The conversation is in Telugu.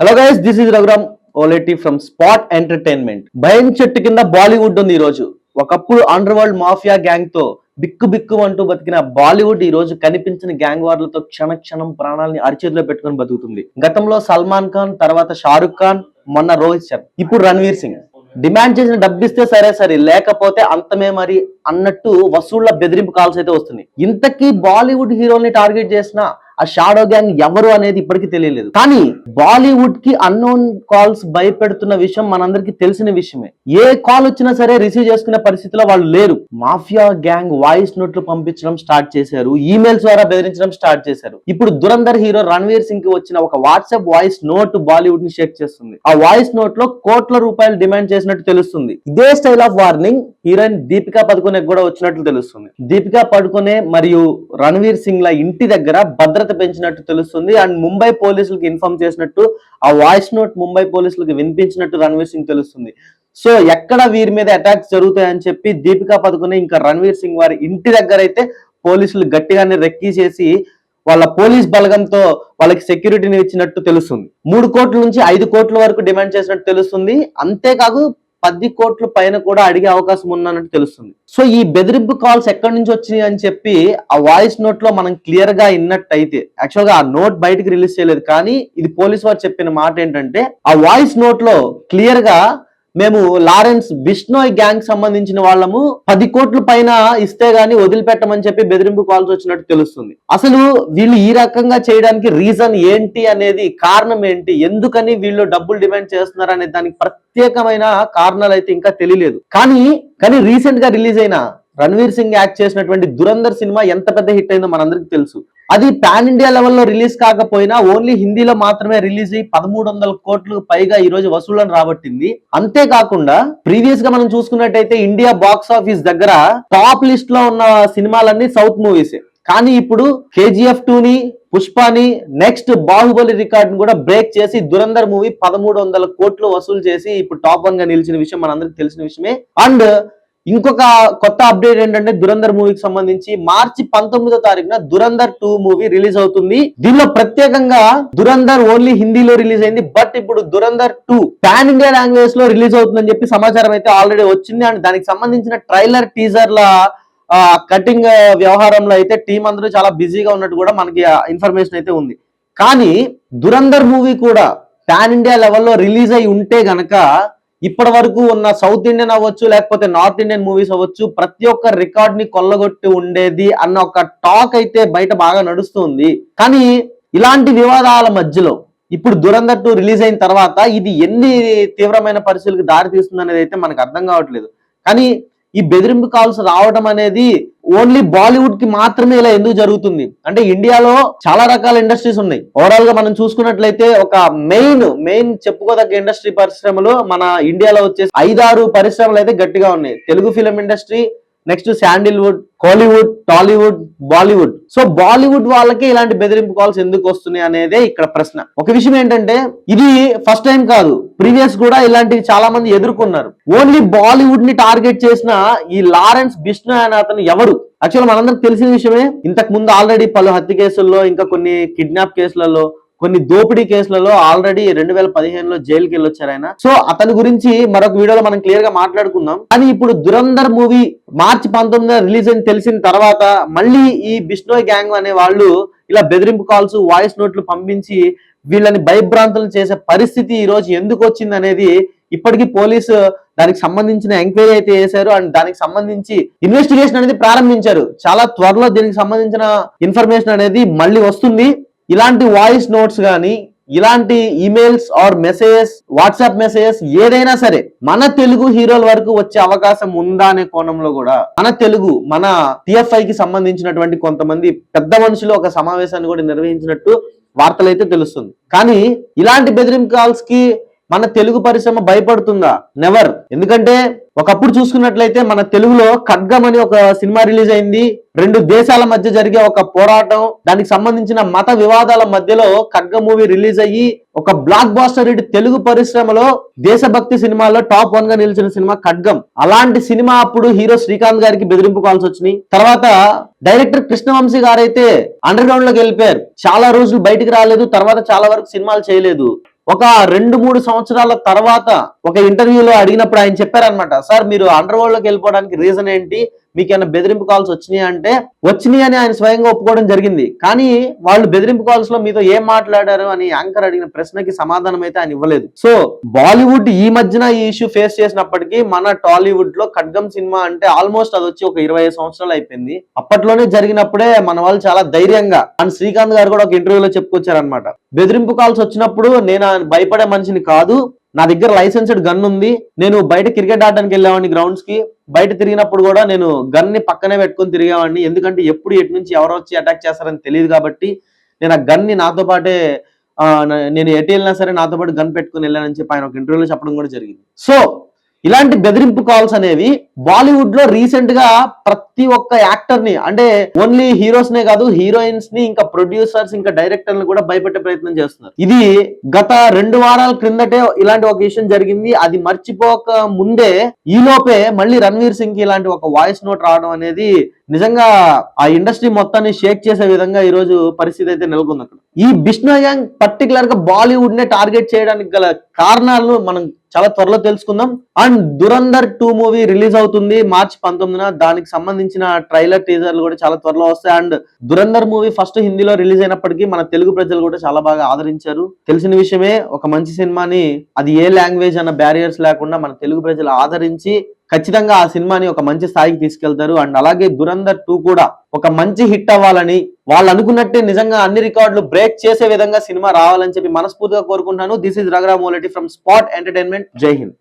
Hello guys this is Raghuram Oleti from spot entertainment భయం చెట్టు కింద బాలీవుడ్ ఉంది ఈ రోజు ఒకప్పుడు అండర్ వరల్డ్ మాఫియా గ్యాంగ్తో బిక్కు బిక్కు అంటూ బతికిన బాలీవుడ్ ఈ రోజు కనిపించిన గ్యాంగ్ వార్లతో క్షణ క్షణం ప్రాణాలని అరిచేతిలో పెట్టుకొని బతుకుతుంది. గతంలో సల్మాన్ ఖాన్ తర్వాత షారుఖ్ ఖాన్ మొన్న రోహిత్ శర్మ ఇప్పుడు రణ్వీర్ సింగ్ డిమాండ్ చేసిన డబ్బిస్తే సరే సరే లేకపోతే అంతమే మరి అన్నట్టు వసూళ్ళ బెదిరింపు కాల్స్ అయితే వస్తుంది ఇంతకీ బాలీవుడ్ హీరోల్ని టార్గెట్ చేసిన ఆ షాడో గ్యాంగ్ ఎవరు అనేది ఇప్పటికీ తెలియలేదు. కానీ బాలీవుడ్కి అన్నోన్ కాల్స్ భయపెడుతున్న విషయం మనందరికి తెలిసిన విషయమే. ఏ కాల్ వచ్చినా సరే రిసీవ్ చేసుకునే పరిస్థితిలో వాళ్ళు లేరు. మాఫియా గ్యాంగ్ వాయిస్ నోట్లు పంపించడం స్టార్ట్ చేశారు. ఈమెయిల్స్ ద్వారా బెదిరించడం స్టార్ట్ చేశారు. ఇప్పుడు దురంధర్ హీరో రణ్వీర్ సింగ్కి వచ్చిన ఒక వాట్సాప్ వాయిస్ నోట్ బాలీవుడ్ని షేక్ చేస్తుంది. ఆ వాయిస్ నోట్లో కోట్ల రూపాయలు డిమాండ్ చేసినట్టు తెలుస్తుంది. ఇదే style of warning heroine Deepika Padukone కూడా వచ్చినట్లు తెలుస్తుంది. దీపికా పడుకునే మరియు రణ్వీర్ సింగ్ ల ఇంటి దగ్గర భద్రత పెంచినట్టు తెలుస్తుంది. అండ్ ముంబై పోలీసులకు ఇన్ఫార్మ్ చేసినట్టు ఆ వాయిస్ నోట్ ముంబై పోలీసులకు వినిపించినట్టు రణవీర్ సింగ్ తెలుస్తుంది. సో ఎక్కడ వీరి మీద అటాక్స్ జరుగుతాయని చెప్పి దీపికా పదుకునే ఇంకా రణవీర్ సింగ్ వారి ఇంటి దగ్గర అయితే పోలీసులు గట్టిగానే రెక్కీ చేసి వాళ్ళ పోలీస్ బలగంతో వాళ్ళకి సెక్యూరిటీని ఇచ్చినట్టు తెలుస్తుంది. మూడు కోట్ల నుంచి ఐదు కోట్ల వరకు డిమాండ్ చేసినట్టు తెలుస్తుంది. అంతేకాదు పది కోట్ల పైన కూడా అడిగే అవకాశం ఉన్నట్టు తెలుస్తుంది. సో ఈ బెదిరింపు కాల్స్ ఎక్కడి నుంచి వచ్చినాయి అని చెప్పి ఆ వాయిస్ నోట్లో మనం క్లియర్గా విన్నట్టయితే యాక్చువల్గా ఆ నోట్ బయటకు రిలీజ్ చేయలేదు. కానీ ఇది పోలీస్ వారు చెప్పిన మాట ఏంటంటే ఆ వాయిస్ నోట్లో క్లియర్గా మేము లారెన్స్ బిష్నోయ్ గ్యాంగ్ సంబంధించిన వాళ్ళము పది కోట్ల పైన ఇస్తే గానీ వదిలిపెట్టమని చెప్పి బెదిరింపు కాల్స్ వచ్చినట్టు తెలుస్తుంది. అసలు వీళ్ళు ఈ రకంగా చేయడానికి రీజన్ ఏంటి అనేది కారణం ఏంటి? ఎందుకని వీళ్ళు డబ్బులు డిమాండ్ చేస్తున్నారు అనే దానికి ప్రత్యేకమైన కారణాలు అయితే ఇంకా తెలియలేదు. కానీ కానీ రీసెంట్గా రిలీజ్ అయిన రణవీర్ సింగ్ యాక్ట్ చేసినటువంటి దురంధర్ సినిమా ఎంత పెద్ద హిట్ అయిందో మనందరికి తెలుసు. అది పాన్ ఇండియా లెవెల్లో రిలీజ్ కాకపోయినా ఓన్లీ హిందీలో మాత్రమే రిలీజ్ అయ్యి పదమూడు వందల కోట్లు పైగా ఈ రోజు వసూళ్ళను రాబట్టింది. అంతేకాకుండా ప్రీవియస్గా మనం చూసుకున్నట్టయితే ఇండియా బాక్స్ ఆఫీస్ దగ్గర టాప్ లిస్ట్లో ఉన్న సినిమాలన్నీ సౌత్ మూవీసే కానీ ఇప్పుడు కేజీఎఫ్ టూని పుష్పాని నెక్స్ట్ బాహుబలి రికార్డ్ కూడా బ్రేక్ చేసి దురంధర్ మూవీ పదమూడు వందల కోట్లు వసూలు చేసి ఇప్పుడు టాప్ వన్గా నిలిచిన విషయం మనందరికి తెలిసిన విషయమే. అండ్ ఇంకొక కొత్త అప్డేట్ ఏంటంటే దురంధర్ మూవీకి సంబంధించి మార్చి పంతొమ్మిదో తారీఖున దురంధర్ టూ మూవీ రిలీజ్ అవుతుంది. దీనిలో ప్రత్యేకంగా దురంధర్ ఓన్లీ హిందీలో రిలీజ్ అయింది. బట్ ఇప్పుడు దురంధర్ టూ పాన్ ఇండియా లాంగ్వేజ్లో రిలీజ్ అవుతుందని చెప్పి సమాచారం అయితే ఆల్రెడీ వచ్చింది. అండ్ దానికి సంబంధించిన ట్రైలర్ టీజర్ల కటింగ్ వ్యవహారంలో అయితే టీం అందరూ చాలా బిజీగా ఉన్నట్టు కూడా మనకి ఇన్ఫర్మేషన్ అయితే ఉంది. కానీ దురంధర్ మూవీ కూడా పాన్ ఇండియా లెవెల్లో రిలీజ్ అయి ఉంటే గనక ఇప్పటి వరకు ఉన్న సౌత్ ఇండియన్ అవ్వచ్చు లేకపోతే నార్త్ ఇండియన్ మూవీస్ అవ్వచ్చు ప్రతి ఒక్క రికార్డ్ని కొల్లగొట్టి ఉండేది అన్న ఒక టాక్ అయితే బయట బాగా నడుస్తుంది. కానీ ఇలాంటి వివాదాల మధ్యలో ఇప్పుడు దురంధర్ టూ రిలీజ్ అయిన తర్వాత ఇది ఎన్ని తీవ్రమైన పరిస్థితులకు దారి తీస్తుంది అనేది అయితే మనకు అర్థం కావట్లేదు. కానీ ఈ బెదిరింపు కాల్స్ రావడం అనేది ఓన్లీ బాలీవుడ్కి మాత్రమే ఇలా ఎందుకు జరుగుతుంది? అంటే ఇండియాలో చాలా రకాల ఇండస్ట్రీస్ ఉన్నాయి. ఓవరాల్గా మనం చూసుకున్నట్లయితే ఒక మెయిన్ మెయిన్ చెప్పుకోదగ్గ ఇండస్ట్రీ పరిశ్రమలు మన ఇండియాలో వచ్చేసి ఐదారు పరిశ్రమలు అయితే గట్టిగా ఉన్నాయి. Telugu film industry next Sandalwood Kollywood Tollywood Bollywood. So Bollywood వాళ్ళకి ఇలాంటి బెదిరింపు కాల్స్ ఎందుకు వస్తున్నాయి అనేదే ఇక్కడ ప్రశ్న. ఒక విషయం ఏంటంటే ఇది ఫస్ట్ టైం కాదు. ప్రీవియస్ కూడా ఇలాంటివి చాలా మంది ఎదుర్కొన్నారు. ఓన్లీ బాలీవుడ్ని టార్గెట్ చేసిన ఈ లారెన్స్ బిష్ణు అనే అతను ఎవరు? యాక్చువల్ మనందరికి తెలిసిన విషయమే ఇంతకు ముందు ఆల్రెడీ పలు హత్య కేసుల్లో ఇంకా కొన్ని కిడ్నాప్ కేసులలో కొన్ని దోపిడీ కేసులలో ఆల్రెడీ రెండు వేల పదిహేనులో జైలుకి వెళ్ళొచ్చారు ఆయన. సో అతని గురించి మరొక వీడియోలో మనం క్లియర్గా మాట్లాడుకుందాం. కానీ ఇప్పుడు దురంధర్ మూవీ మార్చి పంతొమ్మిది రిలీజ్ అని తెలిసిన తర్వాత మళ్ళీ ఈ బిష్నోయ్ గ్యాంగ్ అనే వాళ్ళు ఇలా బెదిరింపు కాల్స్ వాయిస్ నోట్లు పంపించి వీళ్ళని భయభ్రాంతులు చేసే పరిస్థితి ఈ రోజు ఎందుకు వచ్చింది అనేది ఇప్పటికీ పోలీసు దానికి సంబంధించిన ఎంక్వైరీ అయితే చేశారు. అండ్ దానికి సంబంధించి ఇన్వెస్టిగేషన్ అనేది ప్రారంభించారు. చాలా త్వరలో దీనికి సంబంధించిన ఇన్ఫర్మేషన్ అనేది మళ్ళీ వస్తుంది. ఇలాంటి వాయిస్ నోట్స్ కానీ ఇలాంటి emails or messages WhatsApp messages ఏదైనా సరే మన తెలుగు హీరోల వరకు వచ్చే అవకాశం ఉందా అనే కోణంలో కూడా మన తెలుగు మన టిఎఫ్ఐ కి సంబంధించినటువంటి కొంతమంది పెద్ద మనుషులు ఒక సమావేశాన్ని కూడా నిర్వహించినట్టు వార్తలు అయితే తెలుస్తుంది. కానీ ఇలాంటి బెదిరింపు కాల్స్కి మన తెలుగు పరిశ్రమ భయపడుతుందా? నెవర్ ఎందుకంటే ఒకప్పుడు చూసుకున్నట్లయితే మన తెలుగులో ఖడ్గం అని ఒక సినిమా రిలీజ్ అయింది. రెండు దేశాల మధ్య జరిగే ఒక పోరాటం దానికి సంబంధించిన మత వివాదాల మధ్యలో ఖడ్గ మూవీ రిలీజ్ అయ్యి ఒక బ్లాక్ బాస్టర్ ఇటు తెలుగు పరిశ్రమలో దేశభక్తి సినిమాలో టాప్ వన్గా నిలిచిన సినిమా ఖడ్గం. అలాంటి సినిమా అప్పుడు హీరో శ్రీకాంత్ గారికి బెదిరింపు కాల్స్ వచ్చినాయి. తర్వాత డైరెక్టర్ కృష్ణవంశీ గారైతే అండర్ గ్రౌండ్లోకి వెళ్ళిపోయారు. చాలా రోజులు బయటికి రాలేదు. తర్వాత చాలా వరకు సినిమాలు చేయలేదు. ఒక రెండు మూడు సంవత్సరాల తర్వాత ఒక ఇంటర్వ్యూలో అడిగినప్పుడు ఆయన చెప్పారనమాట సార్ మీరు అండర్ వరల్డ్లోకి వెళ్ళిపోవడానికి రీజన్ ఏంటి? మీకు ఏమైనా బెదిరింపు కాల్స్ వచ్చినాయి అంటే వచ్చినాయి అని ఆయన స్వయంగా ఒప్పుకోవడం జరిగింది. కానీ వాళ్ళు బెదిరింపు కాల్స్లో మీతో ఏం మాట్లాడారు అని యాంకర్ అడిగిన ప్రశ్నకి సమాధానం అయితే ఆయన ఇవ్వలేదు. సో బాలీవుడ్ ఈ మధ్యన ఈ ఇష్యూ ఫేస్ చేసినప్పటికీ మన టాలీవుడ్లో ఖడ్గం సినిమా అంటే ఆల్మోస్ట్ అది వచ్చి ఒక ఇరవై ఐదు సంవత్సరాలు అయిపోయింది. అప్పట్లోనే జరిగినప్పుడే మన వాళ్ళు చాలా ధైర్యంగా అండ్ శ్రీకాంత్ గారు కూడా ఒక ఇంటర్వ్యూలో చెప్పుకొచ్చారనమాట బెదిరింపు కాల్స్ వచ్చినప్పుడు నేను ఆయన భయపడే మనిషిని కాదు నా దగ్గర లైసెన్స్డ్ గన్ ఉంది. నేను బయట క్రికెట్ ఆడడానికి వెళ్ళేవాడిని గ్రౌండ్స్కి. బయట తిరిగినప్పుడు కూడా నేను గన్ని పక్కనే పెట్టుకొని తిరిగేవాడిని. ఎందుకంటే ఎప్పుడు ఎటు నుంచి ఎవరు వచ్చి అటాక్ చేస్తారని తెలియదు కాబట్టి నేను ఆ గన్ని నాతో పాటే ఆ, నేను ఎటు వెళ్ళినా సరే నాతో పాటు గన్ పెట్టుకుని వెళ్ళానని చెప్పి ఆయన ఒక ఇంటర్వ్యూలో చెప్పడం కూడా జరిగింది. సో ఇలాంటి బెదిరింపు కాల్స్ అనేవి బాలీవుడ్లో రీసెంట్గా ప్రతి ఒక్క యాక్టర్ని అంటే ఓన్లీ హీరోస్ నే కాదు హీరోయిన్స్ని ఇంకా ప్రొడ్యూసర్స్ ఇంకా డైరెక్టర్లు కూడా భయపెట్టే ప్రయత్నం చేస్తున్నారు. ఇది గత రెండు వారాల క్రిందటే ఇలాంటి ఒక విషయం జరిగింది. అది మర్చిపోక ముందే ఈ లోపే మళ్ళీ రణ్వీర్ సింగ్కి ఇలాంటి ఒక వాయిస్ నోట్ రావడం అనేది నిజంగా ఆ ఇండస్ట్రీ మొత్తాన్ని షేక్ చేసే విధంగా ఈ రోజు పరిస్థితి అయితే నెలకొంది అక్కడ. ఈ బిష్ణో గ్యాంగ్ పర్టికులర్గా బాలీవుడ్ నే టార్గెట్ చేయడానికి గల కారణాలను మనం చాలా త్వరలో తెలుసుకుందాం. And Dhurandhar two movie release అవుతుంది మార్చి పంతొమ్మిదిన. దానికి సంబంధించిన ట్రైలర్ టీజర్లు కూడా చాలా త్వరలో వస్తాయి. అండ్ దురందర్ మూవీ ఫస్ట్ హిందీలో రిలీజ్ అయినప్పటికీ మన తెలుగు ప్రజలు కూడా చాలా బాగా ఆదరించారు. తెలిసిన విషయమే ఒక మంచి సినిమాని అది ఏ లాంగ్వేజ్ అన్న బ్యారియర్స్ లేకుండా మన తెలుగు ప్రజలు ఆదరించి ఖచ్చితంగా ఆ సినిమాని ఒక మంచి స్థాయికి తీసుకెళ్తారు. అండ్ అలాగే దురందర్ టూ కూడా ఒక మంచి హిట్ అవ్వాలని వాళ్ళు అనుకున్నట్టే నిజంగా అన్ని రికార్డులు బ్రేక్ చేసే విధంగా సినిమా రావాలని చెప్పి మనస్ఫూర్తిగా కోరుకుంటున్నాను. దిస్ ఇస్ రగరా మోలటి ఫ్రమ్ స్పాట్ ఎంటర్టైన్మెంట్ జై హింద్.